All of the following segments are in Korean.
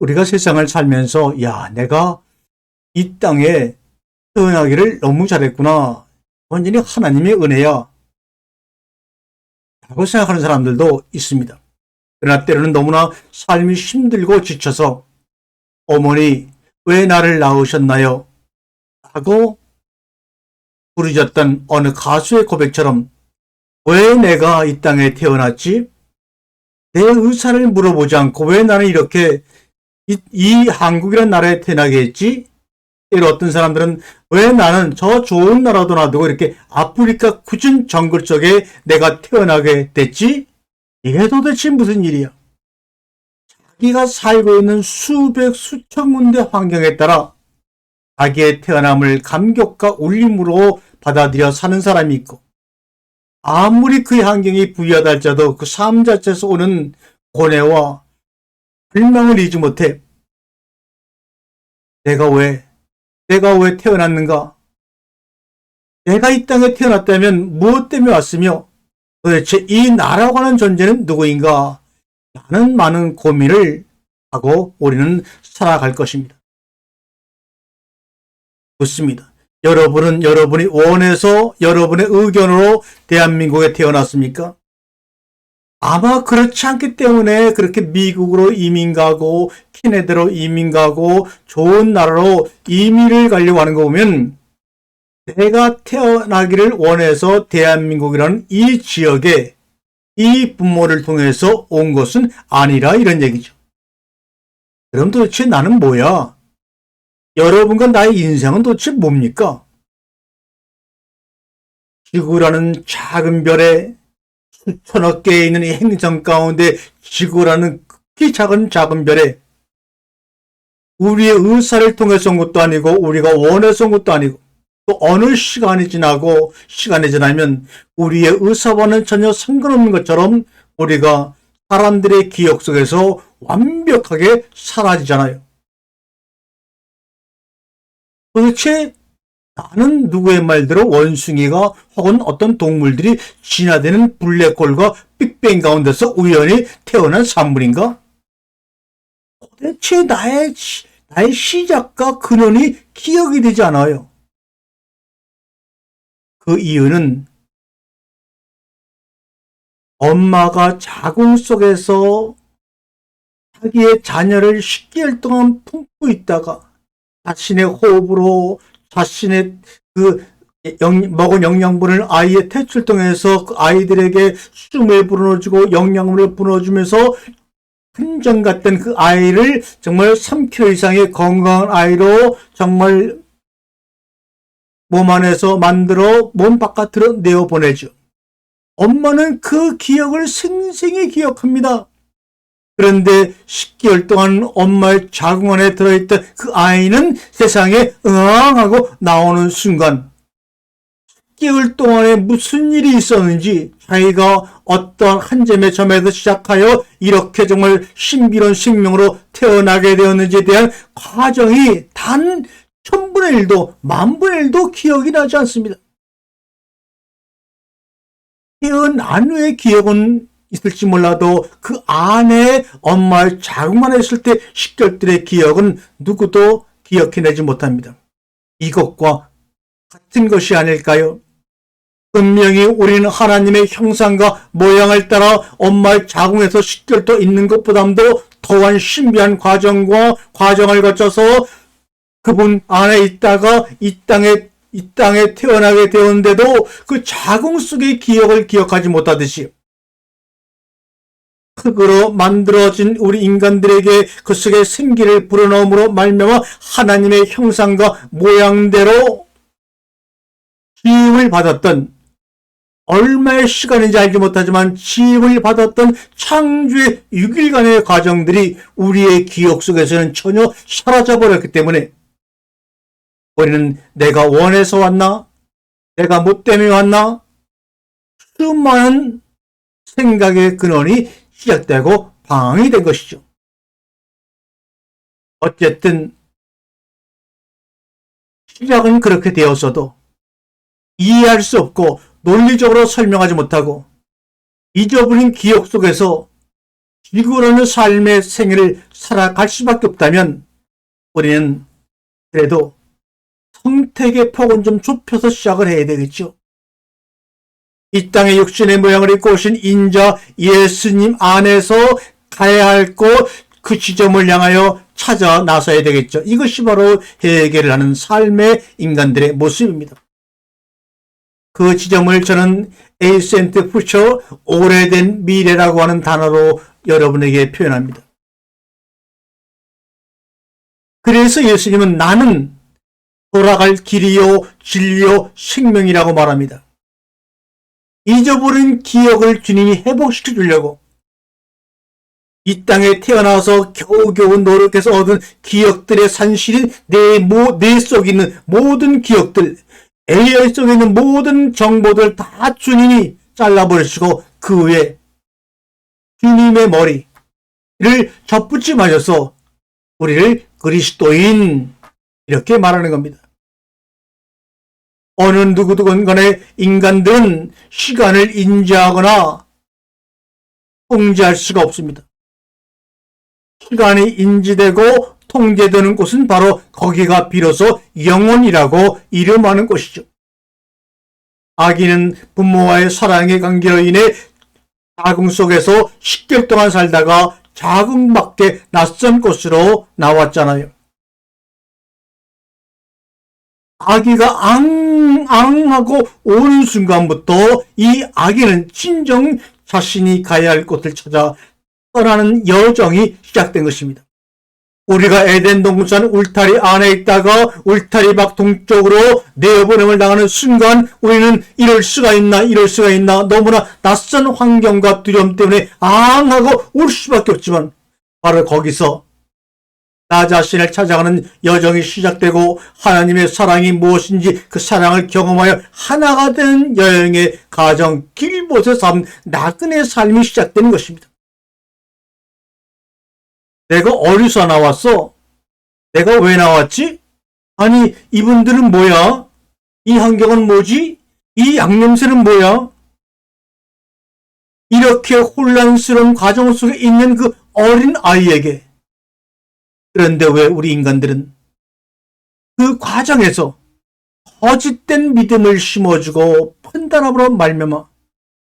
우리가 세상을 살면서 야 내가 이 땅에 태어나기를 너무 잘했구나. 완전히 하나님의 은혜야. 라고 생각하는 사람들도 있습니다. 그러나 때로는 너무나 삶이 힘들고 지쳐서 어머니 왜 나를 낳으셨나요? 하고 부르짖었던 어느 가수의 고백처럼 왜 내가 이 땅에 태어났지? 내 의사를 물어보지 않고 왜 나는 이렇게 이, 이 한국이라는 나라에 태어나게 했지? 때로 어떤 사람들은 왜 나는 저 좋은 나라도 놔두고 이렇게 아프리카 굳은 정글 속에 내가 태어나게 됐지? 이게 도대체 무슨 일이야? 자기가 살고 있는 수백 수천 군데 환경에 따라 자기의 태어남을 감격과 울림으로 받아들여 사는 사람이 있고 아무리 그 환경이 부유하다 할지라도 그 삶 자체에서 오는 고뇌와 불망을 잊지 못해 내가 왜 내가 왜 태어났는가? 내가 이 땅에 태어났다면 무엇 때문에 왔으며 도대체 이 나라고 하는 존재는 누구인가? 라는 많은 고민을 하고 우리는 살아갈 것입니다. 좋습니다. 여러분은 여러분이 원해서 여러분의 의견으로 대한민국에 태어났습니까? 아마 그렇지 않기 때문에 그렇게 미국으로 이민 가고 캐나다로 이민 가고 좋은 나라로 이민을 가려고 하는 거 보면 내가 태어나기를 원해서 대한민국이라는 이 지역에 이 부모를 통해서 온 것은 아니라 이런 얘기죠. 그럼 도대체 나는 뭐야? 여러분과 나의 인생은 도대체 뭡니까? 지구라는 작은 별에 수 천억 개에 있는 이 행성 가운데 지구라는 극히 작은 작은 별에 우리의 의사를 통해서 온 것도 아니고 우리가 원해서 온 것도 아니고 또 어느 시간이 지나고 시간이 지나면 우리의 의사와는 전혀 상관없는 것처럼 우리가 사람들의 기억 속에서 완벽하게 사라지잖아요. 도대체 나는 누구의 말대로 원숭이가 혹은 어떤 동물들이 진화되는 블랙홀과 빅뱅 가운데서 우연히 태어난 산물인가? 도대체 나의, 시- 나의 시작과 근원이 기억이 되지 않아요. 그 이유는 엄마가 자궁 속에서 자기의 자녀를 10개월 동안 품고 있다가 자신의 호흡으로 자신의 그 영- 먹은 영양분을 아이의 퇴출 통해서 그 아이들에게 숨을 불어넣어주고 영양분을 불어주면서 한정 같던 그 아이를 정말 3kg 이상의 건강한 아이로 정말 몸 안에서 만들어 몸 바깥으로 내어 보내죠. 엄마는 그 기억을 생생히 기억합니다. 그런데 10개월 동안 엄마의 자궁 안에 들어있던 그 아이는 세상에 응하고 나오는 순간 10개월 동안에 무슨 일이 있었는지 자기가 어떤 한 점의 점에서 시작하여 이렇게 정말 신비로운 생명으로 태어나게 되었는지에 대한 과정이 단 천분의 일도 만분의 일도 기억이 나지 않습니다. 태어난 후의 기억은 있을지 몰라도 그 안에 엄마의 자궁 안에 있을 때 10개월들의 기억은 누구도 기억해내지 못합니다. 이것과 같은 것이 아닐까요? 분명히 우리는 하나님의 형상과 모양을 따라 엄마의 자궁에서 10개월 있는 것보다도 더한 신비한 과정과 과정을 거쳐서 그분 안에 있다가 이 땅에 이 땅에 태어나게 되었는데도 그 자궁 속의 기억을 기억하지 못하듯이 흙으로 만들어진 우리 인간들에게 그 속에 생기를 불어넣음으로 말미암아 하나님의 형상과 모양대로 지음을 받았던 얼마의 시간인지 알지 못하지만 지음을 받았던 창조의 6일간의 과정들이 우리의 기억 속에서는 전혀 사라져 버렸기 때문에 우리는 내가 원해서 왔나? 내가 뭐 때문에 왔나? 수많은 생각의 근원이 시작되고 방황이 된 것이죠. 어쨌든 시작은 그렇게 되었어도 이해할 수 없고 논리적으로 설명하지 못하고 잊어버린 기억 속에서 지구라는 삶의 생애를 살아갈 수밖에 없다면 우리는 그래도 성택의 폭은 좀 좁혀서 시작을 해야 되겠죠. 이 땅의 육신의 모양을 입고 오신 인자 예수님 안에서 가야 할 곳 그 지점을 향하여 찾아 나서야 되겠죠. 이것이 바로 해결을 하는 삶의 인간들의 모습입니다. 그 지점을 저는 에이센트 푸처 오래된 미래라고 하는 단어로 여러분에게 표현합니다. 그래서 예수님은 나는 돌아갈 길이요, 진리요, 생명이라고 말합니다. 잊어버린 기억을 주님이 회복시켜 주려고 이 땅에 태어나서 겨우겨우 노력해서 얻은 기억들의 산실인 내, 모, 내 속에 있는 모든 기억들, AI 속에 있는 모든 정보들 다 주님이 잘라버리시고 그 위에 주님의 머리를 접붙이 마셔서 우리를 그리스도인 이렇게 말하는 겁니다. 어느 누구든 간에 인간들은 시간을 인지하거나 통제할 수가 없습니다. 시간이 인지되고 통제되는 곳은 바로 거기가 비로소 영혼이라고 이름하는 곳이죠. 아기는 부모와의 사랑의 관계로 인해 자궁 속에서 10개월 동안 살다가 자궁 밖에 낯선 곳으로 나왔잖아요. 아기가 앙 앙 하고 오는 순간부터 이 아기는 진정 자신이 가야 할 곳을 찾아 떠나는 여정이 시작된 것입니다. 우리가 에덴 동산 울타리 안에 있다가 울타리 밖 동쪽으로 내보냄을 당하는 순간 우리는 이럴 수가 있나 이럴 수가 있나 너무나 낯선 환경과 두려움 때문에 앙 하고 울 수밖에 없지만 바로 거기서 나 자신을 찾아가는 여정이 시작되고 하나님의 사랑이 무엇인지 그 사랑을 경험하여 하나가 되는 여행의 가정 길곳의 삶 나그네 삶이 시작되는 것입니다. 내가 어디서 나왔어? 내가 왜 나왔지? 아니 이분들은 뭐야? 이 환경은 뭐지? 이 양념새는 뭐야? 이렇게 혼란스러운 과정 속에 있는 그 어린 아이에게 그런데 왜 우리 인간들은 그 과정에서 거짓된 믿음을 심어주고 판단함으로 말미암아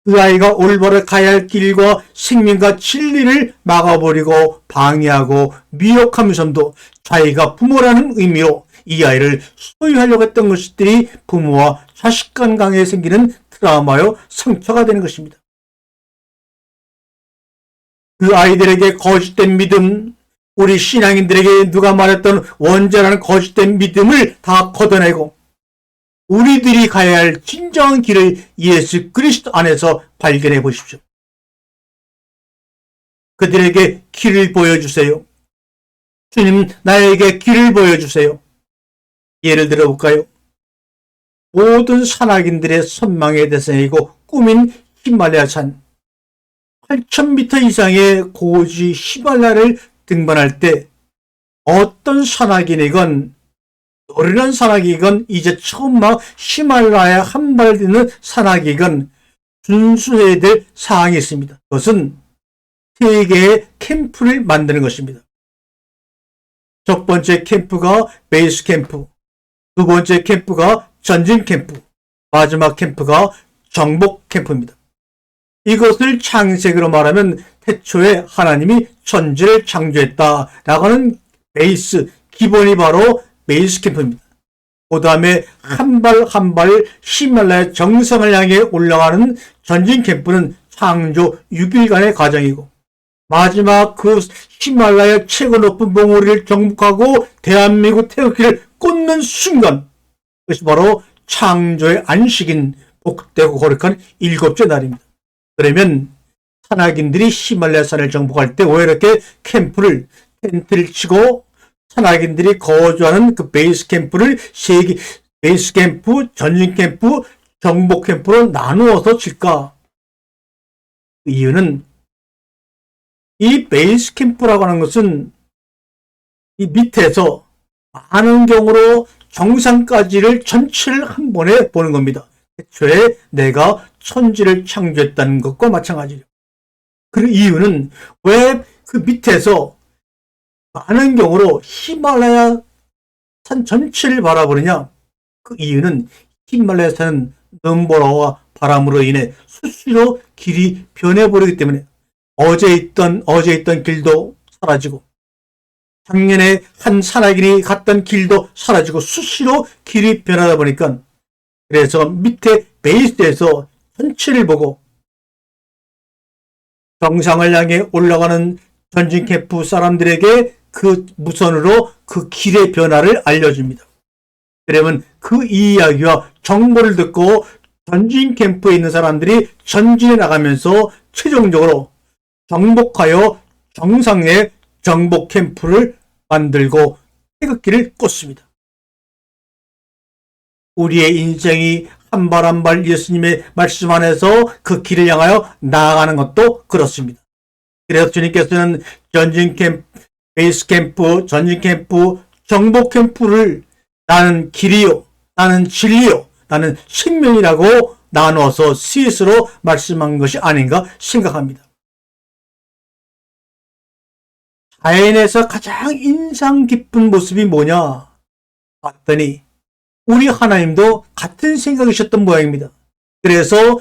그 아이가 올바로 가야 할 길과 생명과 진리를 막아버리고 방해하고 미혹하면서도 자기가 부모라는 의미로 이 아이를 소유하려고 했던 것들이 부모와 자식 간 관계에 생기는 트라우마요 상처가 되는 것입니다. 그 아이들에게 거짓된 믿음, 우리 신앙인들에게 누가 말했던 원자라는 거짓된 믿음을 다 걷어내고 우리들이 가야 할 진정한 길을 예수 그리스도 안에서 발견해 보십시오. 그들에게 길을 보여주세요. 주님, 나에게 길을 보여주세요. 예를 들어 볼까요? 모든 산악인들의 선망의 대상이고 꿈인 히말라야 산. 8,000m 이상의 고지 히말라야를 등반할 때 어떤 산악인이건 노련한 산악이건 이제 처음 막 히말라야 한발 듣는 산악이건 준수해야 될 사항이 있습니다. 그것은 세 개의 캠프를 만드는 것입니다. 첫 번째 캠프가 베이스 캠프, 두 번째 캠프가 전진 캠프, 마지막 캠프가 정복 캠프입니다. 이것을 창세기로 말하면 태초에 하나님이 천지를 창조했다라고 하는 베이스, 기본이 바로 베이스 캠프입니다. 그 다음에 한 발 한 발 히말라야 정상을 향해 올라가는 전진 캠프는 창조 6일간의 과정이고 마지막 그 히말라야 최고 높은 봉우리를 정복하고 대한민국 태극기를 꽂는 순간 그것이 바로 창조의 안식인 복되고 거룩한 일곱째 날입니다. 그러면 산악인들이 히말라야 산을 정복할 때왜 이렇게 캠프를 텐트를 치고 산악인들이 거주하는 그 베이스 캠프를 세 개, 베이스 캠프, 전진 캠프, 정복 캠프로 나누어서 칠까? 그 이유는 이 베이스 캠프라고 하는 것은 이 밑에서 많은 경우로 정상까지를 전체를 한 번에 보는 겁니다. 애초에 내가 천지를 창조했다는 것과 마찬가지죠. 그 이유는 왜 그 밑에서 많은 경우로 히말라야 산 전체를 바라보느냐? 그 이유는 히말라야 산은 넘보라와 바람으로 인해 수시로 길이 변해버리기 때문에 어제 있던 어제 있던 길도 사라지고 작년에 한 산악인이 갔던 길도 사라지고 수시로 길이 변하다 보니까 그래서 밑에 베이스에서 전체를 보고 정상을 향해 올라가는 전진 캠프 사람들에게 그 무선으로 그 길의 변화를 알려줍니다. 그러면 그 이야기와 정보를 듣고 전진 캠프에 있는 사람들이 전진해 나가면서 최종적으로 정복하여 정상의 정복 캠프를 만들고 태극기를 꽂습니다. 우리의 인생이 한 발 한 발 예수님의 말씀 안에서 그 길을 향하여 나아가는 것도 그렇습니다. 그래서 주님께서는 전진 캠프, 베이스 캠프, 전진 캠프, 정복 캠프를 나는 길이요, 나는 진리요, 나는 생명이라고 나누어서 스스로 말씀한 것이 아닌가 생각합니다. 자연에서 가장 인상 깊은 모습이 뭐냐? 봤더니 우리 하나님도 같은 생각이셨던 모양입니다. 그래서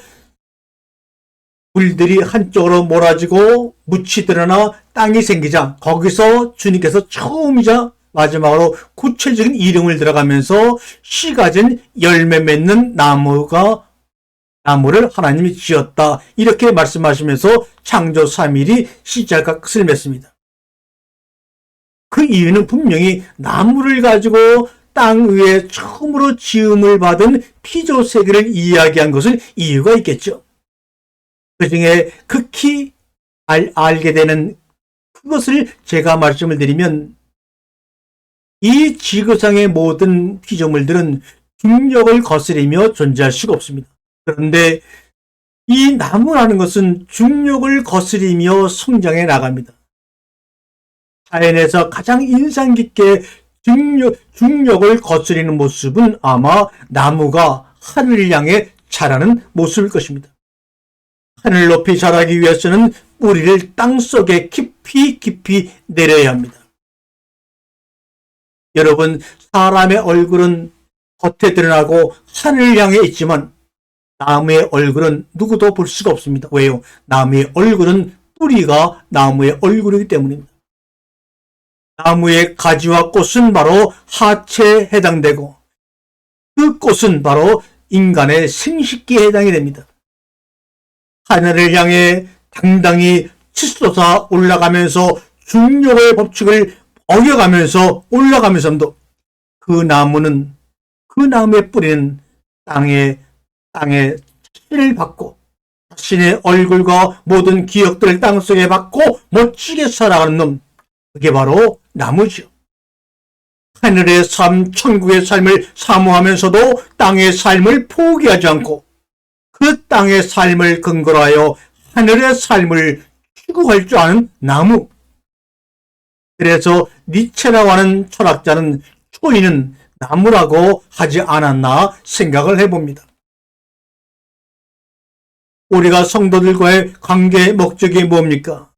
물들이 한쪽으로 몰아지고 묻이 드러나 땅이 생기자 거기서 주님께서 처음이자 마지막으로 구체적인 이름을 들어가면서 씨 가진 열매 맺는 나무가 나무를 하나님이 지었다. 이렇게 말씀하시면서 창조 3일이 시작과 끝을 맺습니다. 그 이유는 분명히 나무를 가지고 땅 위에 처음으로 지음을 받은 피조 세계를 이야기한 것은 이유가 있겠죠. 그 중에 극히 알, 알게 되는 그것을 제가 말씀을 드리면 이 지구상의 모든 피조물들은 중력을 거스리며 존재할 수가 없습니다. 그런데 이 나무라는 것은 중력을 거스리며 성장해 나갑니다. 자연에서 가장 인상 깊게 중력, 중력을 거스리는 모습은 아마 나무가 하늘을 향해 자라는 모습일 것입니다. 하늘 높이 자라기 위해서는 뿌리를 땅 속에 깊이 깊이 내려야 합니다. 여러분, 사람의 얼굴은 겉에 드러나고 하늘을 향해 있지만 나무의 얼굴은 누구도 볼 수가 없습니다. 왜요? 나무의 얼굴은 뿌리가 나무의 얼굴이기 때문입니다. 나무의 가지와 꽃은 바로 하체에 해당되고 그 꽃은 바로 인간의 생식기에 해당이 됩니다. 하늘을 향해 당당히 치솟아 올라가면서 중력의 법칙을 어겨가면서 올라가면서도 그 나무는 그 나무의 뿌리는 땅에 땅에 치를 받고 자신의 얼굴과 모든 기억들을 땅속에 받고 멋지게 살아가는 놈 그게 바로 나무죠. 하늘의 삶, 천국의 삶을 사모하면서도 땅의 삶을 포기하지 않고 그 땅의 삶을 근거로 하여 하늘의 삶을 추구할 줄 아는 나무. 그래서 니체라고 하는 철학자는 초인은 나무라고 하지 않았나 생각을 해봅니다. 우리가 성도들과의 관계의 목적이 뭡니까?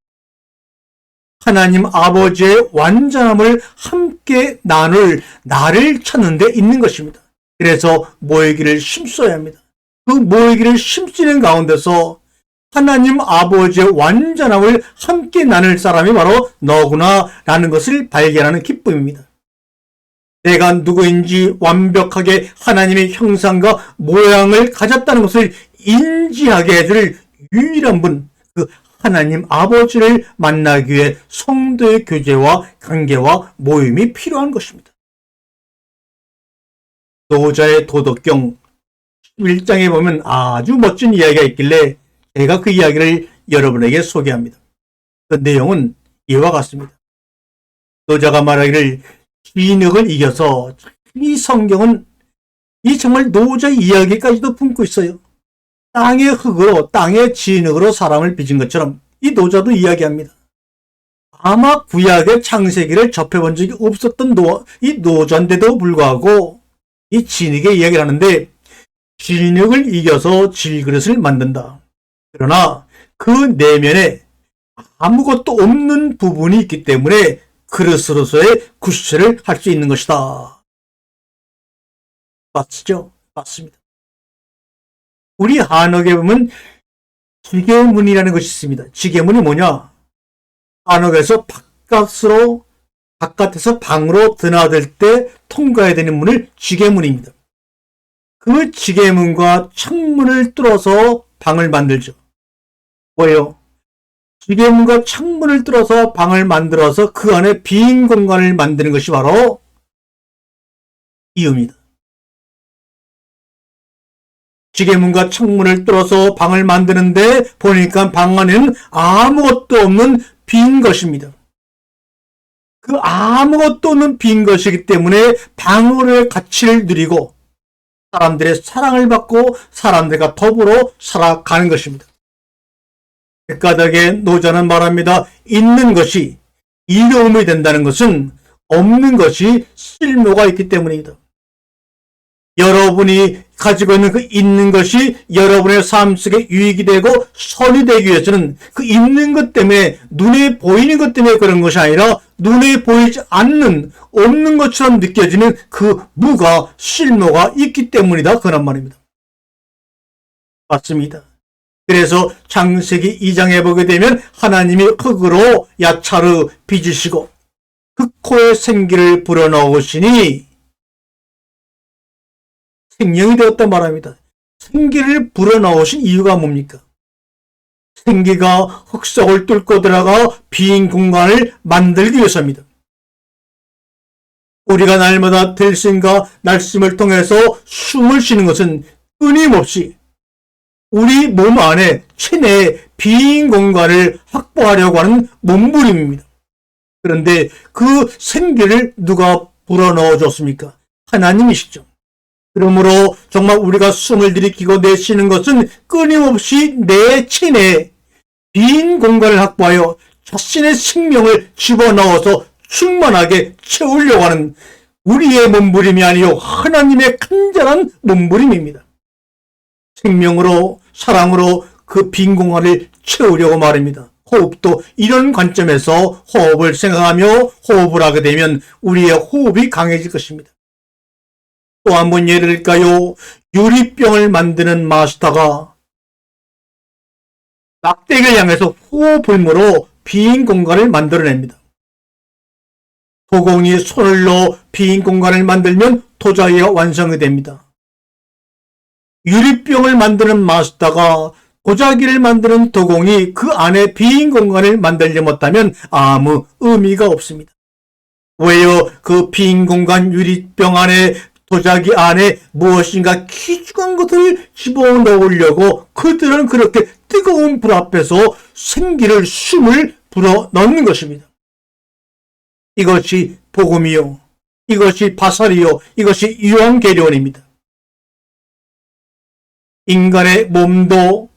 하나님 아버지의 완전함을 함께 나눌 나를 찾는 데 있는 것입니다. 그래서 모이기를 심써야 합니다. 그 모이기를 심쓰는 가운데서 하나님 아버지의 완전함을 함께 나눌 사람이 바로 너구나 라는 것을 발견하는 기쁨입니다. 내가 누구인지 완벽하게 하나님의 형상과 모양을 가졌다는 것을 인지하게 해줄 유일한 분, 그 하나님 아버지를 만나기 위해 성도의 교제와 관계와 모임이 필요한 것입니다. 노자의 도덕경 1장에 보면 아주 멋진 이야기가 있길래 제가 그 이야기를 여러분에게 소개합니다. 그 내용은 이와 같습니다. 노자가 말하기를 진흙을 이겨서 이 성경은 이 정말 노자 이야기까지도 품고 있어요. 땅의 흙으로 땅의 진흙으로 사람을 빚은 것처럼 이 노자도 이야기합니다. 아마 구약의 창세기를 접해본 적이 없었던 노, 이 노자인데도 불구하고 이 진흙의 이야기를 하는데 진흙을 이겨서 질그릇을 만든다. 그러나 그 내면에 아무것도 없는 부분이 있기 때문에 그릇으로서의 구실을 할수 있는 것이다. 맞죠? 맞습니다. 우리 한옥에 보면 지게문이라는 것이 있습니다. 지게문이 뭐냐? 한옥에서 바깥으로 바깥에서 방으로 드나들 때 통과해야 되는 문을 지게문입니다. 그 지게문과 창문을 뚫어서 방을 만들죠. 뭐예요? 지게문과 창문을 뚫어서 방을 만들어서 그 안에 빈 공간을 만드는 것이 바로 이유입니다. 지게문과 창문을 뚫어서 방을 만드는데 보니까 방 안에는 아무것도 없는 빈 것입니다. 그 아무것도 없는 빈 것이기 때문에 방울의 가치를 누리고 사람들의 사랑을 받고 사람들과 더불어 살아가는 것입니다. 백가닥의 노자는 말합니다. 있는 것이 이로움이 된다는 것은 없는 것이 쓸모가 있기 때문입니다. 여러분이 가지고 있는 그 있는 것이 여러분의 삶 속에 유익이 되고 선이 되기 위해서는 그 있는 것 때문에 눈에 보이는 것 때문에 그런 것이 아니라 눈에 보이지 않는 없는 것처럼 느껴지는 그 무가 실모가 있기 때문이다 그런 말입니다. 맞습니다. 그래서 창세기 2장에 보게 되면 하나님이 흙으로 야차르 빚으시고 흙코에 생기를 불어넣으시니 생명이 되었단 말합니다. 생기를 불어넣으신 이유가 뭡니까? 생기가 흙속을 뚫고 들어가 빈 공간을 만들기 위해서입니다. 우리가 날마다 들숨과 날숨을 통해서 숨을 쉬는 것은 끊임없이 우리 몸 안에 체내에 빈 공간을 확보하려고 하는 몸부림입니다. 그런데 그 생기를 누가 불어넣어 줬습니까? 하나님이시죠. 그러므로 정말 우리가 숨을 들이키고 내쉬는 것은 끊임없이 내 체내에 빈 공간을 확보하여 자신의 생명을 집어넣어서 충만하게 채우려고 하는 우리의 몸부림이 아니요 하나님의 간절한 몸부림입니다. 생명으로 사랑으로 그 빈 공간을 채우려고 말입니다. 호흡도 이런 관점에서 호흡을 생각하며 호흡을 하게 되면 우리의 호흡이 강해질 것입니다. 또 한 번 예를 들까요? 유리병을 만드는 마스터가 막대기를 향해서 호흡을물어 빈 공간을 만들어냅니다. 도공이 손을 넣어 빈 공간을 만들면 도자기가 완성이 됩니다. 유리병을 만드는 마스터가 도자기를 만드는 도공이 그 안에 빈 공간을 만들지 못하면 아무 의미가 없습니다. 왜요? 그 빈 공간 유리병 안에 도자기 안에 무엇인가 귀중한 것을 집어넣으려고 그들은 그렇게 뜨거운 불 앞에서 생기를 숨을 불어 넣는 것입니다. 이것이 복음이요. 이것이 바살이요. 이것이 유황계련입니다. 인간의 몸도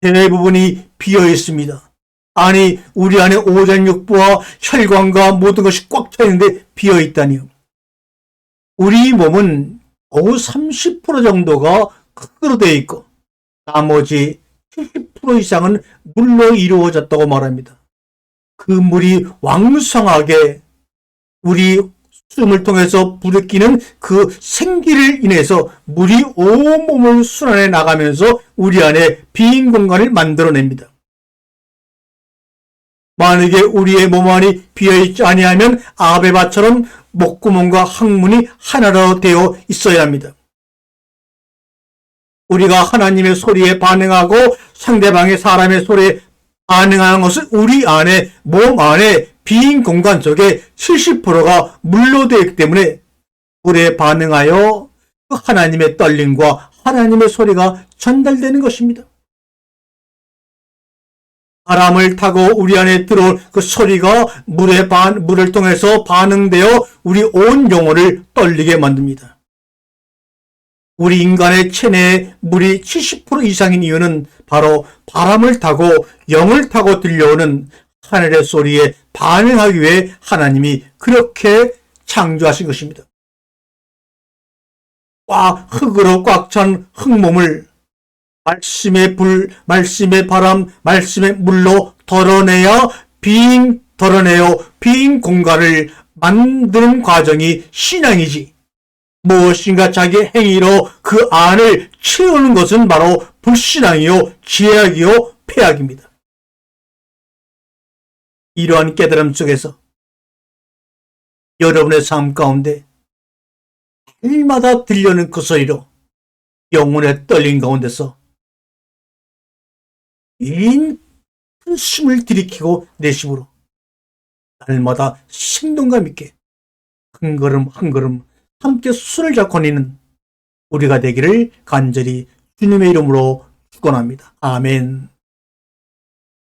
대부분이 비어 있습니다. 아니, 우리 안에 오장육부와 혈관과 모든 것이 꽉 차 있는데 비어 있다니요. 우리 몸은 거의 30% 정도가 흙으로 되어 있고, 나머지 70% 이상은 물로 이루어졌다고 말합니다. 그 물이 왕성하게 우리 숨을 통해서 부르끼는 그 생기를 인해서 물이 온몸을 순환해 나가면서 우리 안에 빈 공간을 만들어냅니다. 만약에 우리의 몸 안이 비어있지 아니하면 아베바처럼 목구멍과 항문이 하나로 되어 있어야 합니다. 우리가 하나님의 소리에 반응하고 상대방의 사람의 소리에 반응하는 것은 우리 안에 몸 안에 빈 공간 속에 70%가 물로 되어 있기 때문에 불에 반응하여 그 하나님의 떨림과 하나님의 소리가 전달되는 것입니다. 바람을 타고 우리 안에 들어올 그 소리가 물의 반, 물을 통해서 반응되어 우리 온 영혼을 떨리게 만듭니다. 우리 인간의 체내에 물이 70% 이상인 이유는 바로 바람을 타고 영을 타고 들려오는 하늘의 소리에 반응하기 위해 하나님이 그렇게 창조하신 것입니다. 꽉 흙으로 꽉 찬 흙몸을 말씀의 불, 말씀의 바람, 말씀의 물로 덜어내야 빈 덜어내요 빈 공간을 만드는 과정이 신앙이지. 무엇인가 자기 행위로 그 안을 채우는 것은 바로 불신앙이요, 죄악이요, 폐악입니다. 이러한 깨달음 속에서 여러분의 삶 가운데 날마다 들려는 그 소리로 영혼의 떨림 가운데서 긴큰 숨을 들이키고 내쉬므로 날마다 생동감 있게 한 걸음 한 걸음 함께 손을 잡고 내는 우리가 되기를 간절히 주님의 이름으로 축원합니다. 아멘.